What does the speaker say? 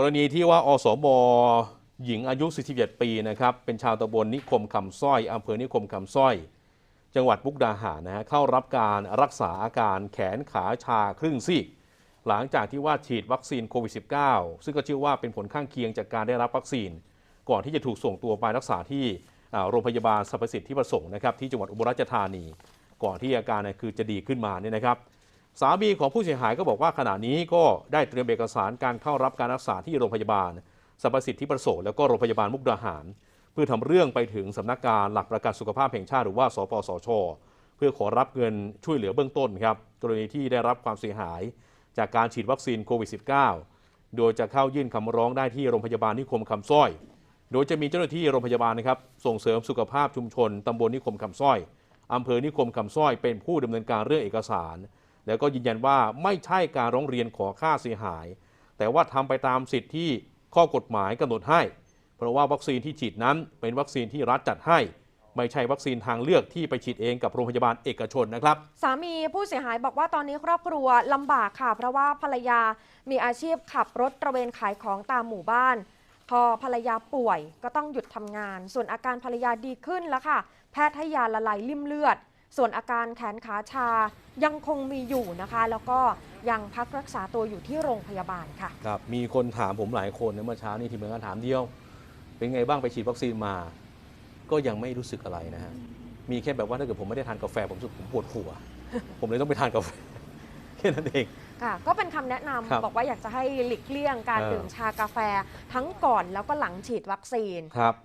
กรณีที่ว่าอสมหญิงอายุ 47 ปีนะครับ เป็นชาวตำบลนิคมคำสร้อยอำเภอนิคมคำสร้อย จังหวัดมุกดาหารนะฮะเข้ารับการรักษาอาการแขนขาชาครึ่งซีกหลังจากที่ว่าฉีดวัคซีนโควิด -19 ซึ่งก็เชื่อว่าเป็นผลข้างเคียงจากการได้รับวัคซีน ก่อนที่จะถูกส่งตัวไปรักษาที่โรงพยาบาลสรรพสิทธิประสงค์นะครับที่จังหวัดอุบลราชธานี ก่อนที่อาการเนี่ยคือจะดีขึ้นมาเนี่ยนะครับ สามีของผู้เสียหายก็บอกว่าขณะนี้ก็ได้เตรียมเอกสารการเข้ารับการรักษาที่โรงพยาบาลสรรพสิทธิประสงค์แล้วก็โรงพยาบาลมุกดาหาร เพื่อทำเรื่องไปถึงสำนักงานหลักประกันสุขภาพแห่งชาติหรือว่า สปสช เพื่อขอรับเงินช่วยเหลือเบื้องต้นครับกรณีที่ได้รับความเสียหาย จากการฉีดวัคซีนโควิด -19 โดยจะเข้ายื่นคำร้องได้ที่โรงพยาบาลนิคมคำสร้อย โดยจะมีเจ้าหน้าที่โรงพยาบาลนะครับส่งเสริมสุขภาพชุมชนตำบลนิคมคำสร้อยอำเภอนิคมคำสร้อยเป็นผู้ดำเนินการเรื่องเอกสาร แล้วก็ยืนยันว่าไม่ใช่การร้องเรียนขอค่าเสียหาย แต่ว่าทำไปตามสิทธิ์ที่ข้อกฎหมายกำหนดให้ เพราะว่าวัคซีนที่ฉีดนั้นเป็นวัคซีนที่รัฐจัดให้ ไม่ใช่วัคซีนทางเลือกที่ไปฉีดเองกับโรงพยาบาลเอกชนนะครับ สามีผู้เสียหายบอกว่าตอนนี้ครอบครัวลำบากค่ะ เพราะว่าภรรยามีอาชีพขับรถตระเวนขายของตามหมู่บ้านพอภรรยาป่วยก็ต้องหยุดทำงาน ส่วนอาการภรรยาดีขึ้นแล้วค่ะ แพทย์ให้ยาละลายริ่มเลือด ส่วนอาการแขนขาชายังคงมีอยู่นะคะ แล้วก็ยังพักรักษาตัวอยู่ที่โรงพยาบาลค่ะ ครับมีคนถามผมหลายคนนะเมื่อเช้านี้ทีมงานถามเดียว เป็นไงบ้างไปฉีดวัคซีนมา ก็ยังไม่รู้สึกอะไรนะฮะมีแค่แบบว่าถ้าเกิดผมไม่ได้ทานกาแฟผมรู้สึกผมปวดหัว ผมเลยต้องไปทานกาแฟแค่นั้นเอง ค่ะ ก็เป็นคำแนะนำครับบอกว่าอยากจะให้หลีกเลี่ยงการเออ ดื่มชากาแฟทั้งก่อนแล้วก็หลังฉีดวัคซีน ครับ